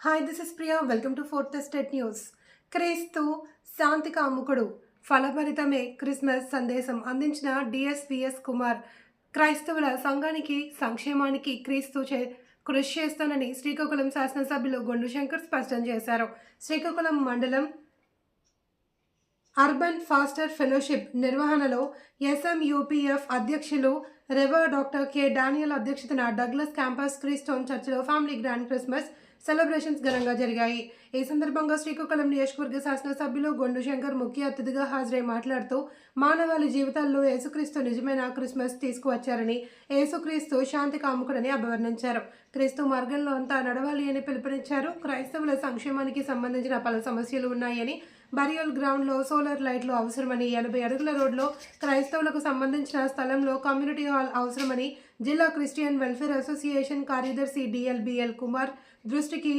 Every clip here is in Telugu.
Hi this is Priya welcome to fourth state news క్రీస్తు శాంతి కాముకుడు ఫలభరితమే క్రిస్మస్ సందేశం అందించిన డిఎస్విఎస్ కుమార్. క్రైస్తవుల సంఘానికి సంక్షేమానికి క్రీస్తు చే కృషి చేస్తానని శ్రీకాకుళం శాసనసభ్యులు గొండు శంకర్ స్పష్టం చేశారు. శ్రీకాకుళం మండలం అర్బన్ ఫాస్టర్ ఫెలోషిప్ నిర్వహణలో ఎస్ఎంయూపీఎఫ్ అధ్యక్షులు రెవర్ డాక్టర్ కె. డానియల్ అధ్యక్షతన డగ్లస్ క్యాంపస్ క్రీస్టోన్ చర్చిలో ఫ్యామిలీ గ్రాండ్ క్రిస్మస్ సెలబ్రేషన్స్ ఘనంగా జరిగాయి. ఈ సందర్భంగా శ్రీకాకుళం నియోజకవర్గ శాసనసభ్యులు గొండు శంకర్ ముఖ్య అతిథిగా హాజరై మాట్లాడుతూ మానవాళి జీవితాల్లో యేసుక్రీస్తు నిజమైన క్రిస్మస్ తీసుకువచ్చారని యేసుక్రీస్తు శాంతి కాముకుడని అభివర్ణించారు. క్రీస్తు మార్గంలో అంతా నడవాలి అని పిలుపునిచ్చారు. క్రైస్తవుల సంక్షేమానికి సంబంధించిన పలు సమస్యలు ఉన్నాయని బరియల్ గ్రౌండ్లో సోలార్ లైట్లు అవసరమని ఎనభై అడుగుల రోడ్లో క్రైస్తవులకు సంబంధించిన స్థలంలో కమ్యూనిటీ హాల్ అవసరమని జిల్లా క్రిస్టియన్ వెల్ఫేర్ అసోసియేషన్ కార్యదర్శి డిఎల్బిఎల్ కుమార్ దృష్టికి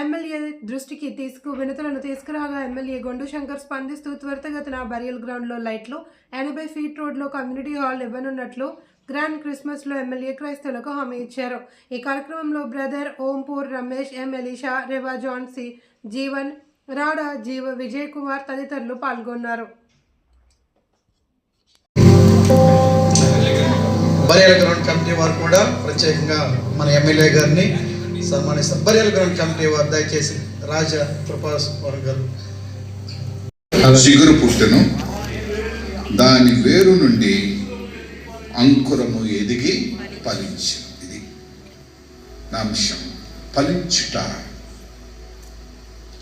ఎమ్మెల్యే దృష్టికి తీసుకు వినతులను తీసుకురాగా ఎమ్మెల్యే గొండు శంకర్ స్పందిస్తూ త్వరితగతిన బరియల్ గ్రౌండ్లో లైట్లు ఎనభై ఫీట్ రోడ్లో కమ్యూనిటీ హాల్ ఇవ్వనున్నట్లు గ్రాండ్ క్రిస్మస్లో ఎమ్మెల్యే క్రైస్తవులకు హామీ ఇచ్చారు. ఈ కార్యక్రమంలో brother Ompur Ramesh M Elisha Riva Jhansi Jeevan రాడా జీవ విజయ్ కుమార్ తదితరులు పాల్గొన్నారు. బరియల గ్రౌండ్ కమిటీ వారు కూడా ప్రత్యేకంగా మన ఎమ్మెల్యే గారిని సన్మానిస్తారు. బరియల గ్రౌండ్ కమిటీ వారు దయచేసి రాజా కృపాస్వామి గారు. చిగురు పుట్టెను. దాని వేరు నుండి అంకురము ఎదిగి ఫలించు ఇది నా అంశం ఫలించుట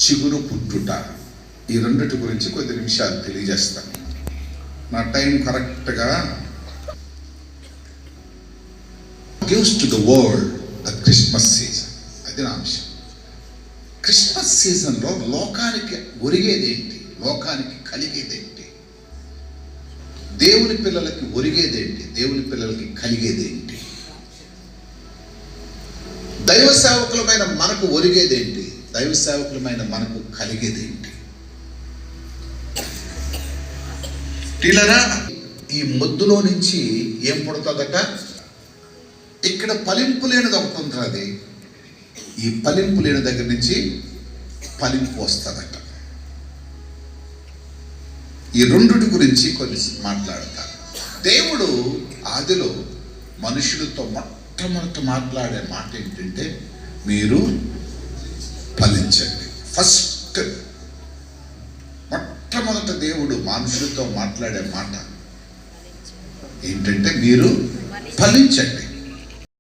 చిగురు పుట్టుట. ఈ రెండిటి గురించి కొద్ది నిమిషాలు తెలియజేస్తాను. నా టైం కరెక్ట్గా gives to the world the Christmas season. అది నా అంశం. క్రిస్మస్ సీజన్లో లోకానికి ఒరిగేదేంటి లోకానికి కలిగేదేంటి దేవుని పిల్లలకి ఒరిగేదేంటి దేవుని పిల్లలకి కలిగేదేంటి దైవ సేవకులమైన మనకు ఒరిగేదేంటి దైవ సేవకులమైన మనకు కలిగేది ఏంటి? టీలరా ఈ ముద్దులో నుంచి ఏం పుడుతుందట? ఇక్కడ పలింపు లేనిది ఒకటి ఉంటుంది ఈ పలింపు లేని దగ్గర నుంచి పలింపు వస్తుందట. ఈ రెండుటి గురించి కొన్ని మాట్లాడతారు. దేవుడు ఆదిలో మనుషులతో మొట్టమొదట మాట్లాడే మాట ఏంటంటే మీరు ఫలించండి. ఫస్ట్ మొట్టమొదట దేవుడు మనుషులతో మాట్లాడే మాట ఏంటంటే మీరు ఫలించండి.